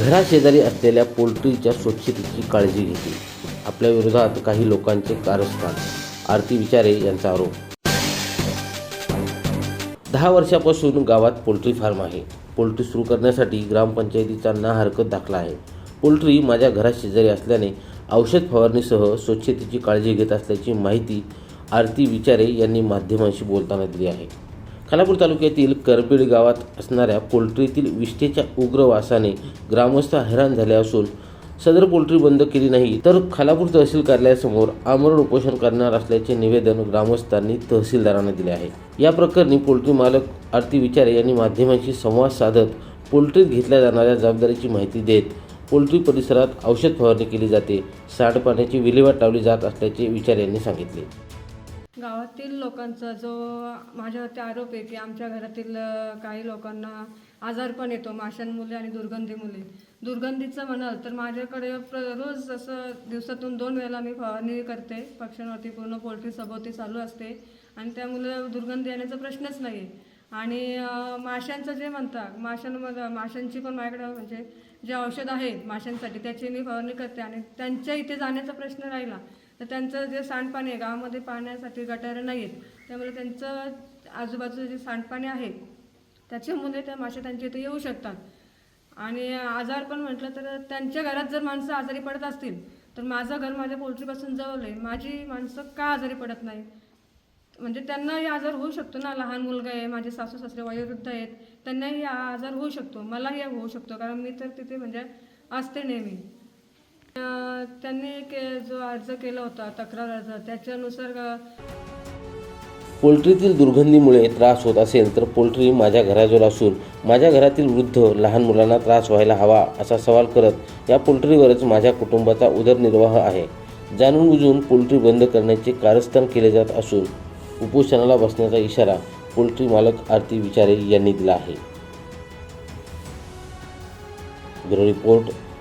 घराशेजारी असलेल्या पोल्ट्रीच्या स्वच्छतेची काळजी घेते आपल्या विरोधात काही लोकांचे कारस्थान आरती विचारे यांचा आरोप. दहा वर्षापासून गावात पोल्ट्री फार्म आहे. पोल्ट्री सुरू करण्यासाठी ग्रामपंचायतीचा ना हरकत दाखला आहे. पोल्ट्री माझ्या घराशेजारी असल्याने औषध फवारणीसह स्वच्छतेची काळजी घेत असल्याची माहिती आरती विचारे यांनी माध्यमांशी बोलताना दिली आहे. खालापूर तालुक्यातील करबीड गावात असणाऱ्या पोल्ट्रीतील विष्ठेच्या उग्र वासाने ग्रामस्थ हैराण झाले असून सदर पोल्ट्री बंद केली नाही तर खालापूर तहसील कार्यालयासमोर आमरण उपोषण करणार असल्याचे निवेदन ग्रामस्थांनी तहसीलदारांना दिले आहे. या प्रकरणी पोल्ट्री मालक आरती विचारे यांनी माध्यमांशी संवाद साधत पोल्ट्रीत घेतल्या जाणाऱ्या जबाबदारीची माहिती देत पोल्ट्री परिसरात औषध फवारणी केली जाते. सांडपाण्याची विल्हेवाट लावली जात असल्याचे विचार यांनी सांगितले. गावातील लोकांचा जो माझ्यावरती आरोप आहे की आमच्या घरातील काही लोकांना आजार पण येतो माशांमुळे आणि दुर्गंधीमुळे. दुर्गंधीचं म्हणाल तर माझ्याकडे प्र रोज असं दिवसातून दोन वेळेला मी फवारणी करते. पक्ष्यांवरती पूर्ण पोल्ट्री सभोवती चालू असते. आणि त्यामुळे दुर्गंधी येण्याचा प्रश्नच नाही आहे आणि माशांचं जे म्हणतात माशांमध्ये माशांची पण माझ्याकडे म्हणजे जे औषध आहे माशांसाठी त्याची मी फवारणी करते. आणि त्यांच्या इथे जाण्याचा प्रश्न राहिला. तर त्यांचं जे सांडपाणी आहे गावामध्ये पाण्यासाठी गटारं नाही आहेत त्यामुळे त्यांचं आजूबाजूचं जे सांडपाणी आहे त्याच्यामुळे त्या मासे त्यांच्या इथे येऊ शकतात. आणि आजार पण म्हटलं तर त्यांच्या घरात जर माणसं आजारी पडत असतील तर माझं घर माझ्या पोल्ट्रीपासून जवळ आहे. माझी माणसं का आजारी पडत नाही? म्हणजे त्यांनाही आजार होऊ शकतो ना. लहान मुलगा आहे माझे सासू सासरे वयोवृद्ध आहेत त्यांनाही हा आजार होऊ शकतो. मलाही होऊ शकतो कारण मी तर तिथे म्हणजे असते नेहमी. त्यांनी के जो अर्ज केला होता तक्रार अर्ज त्याच्यानुसार पोल्ट्रीतील दुर्गंधीमुळे त्रास होत असेल तर पोल्ट्री माझ्या घराजवळ असून माझ्या घरातील वृद्ध लहान मुलांना त्रास व्हायला हवा असा सवाल करत या पोल्ट्रीवरच माझ्या कुटुंबाचा उदरनिर्वाह आहे. जाणून बुजून पोल्ट्री बंद करण्याचे कारस्थान केले जात असून उपोषणाला बसण्याचा इशारा पोल्ट्री मालक आरती विचारे यांनी दिला आहे. Bureau report.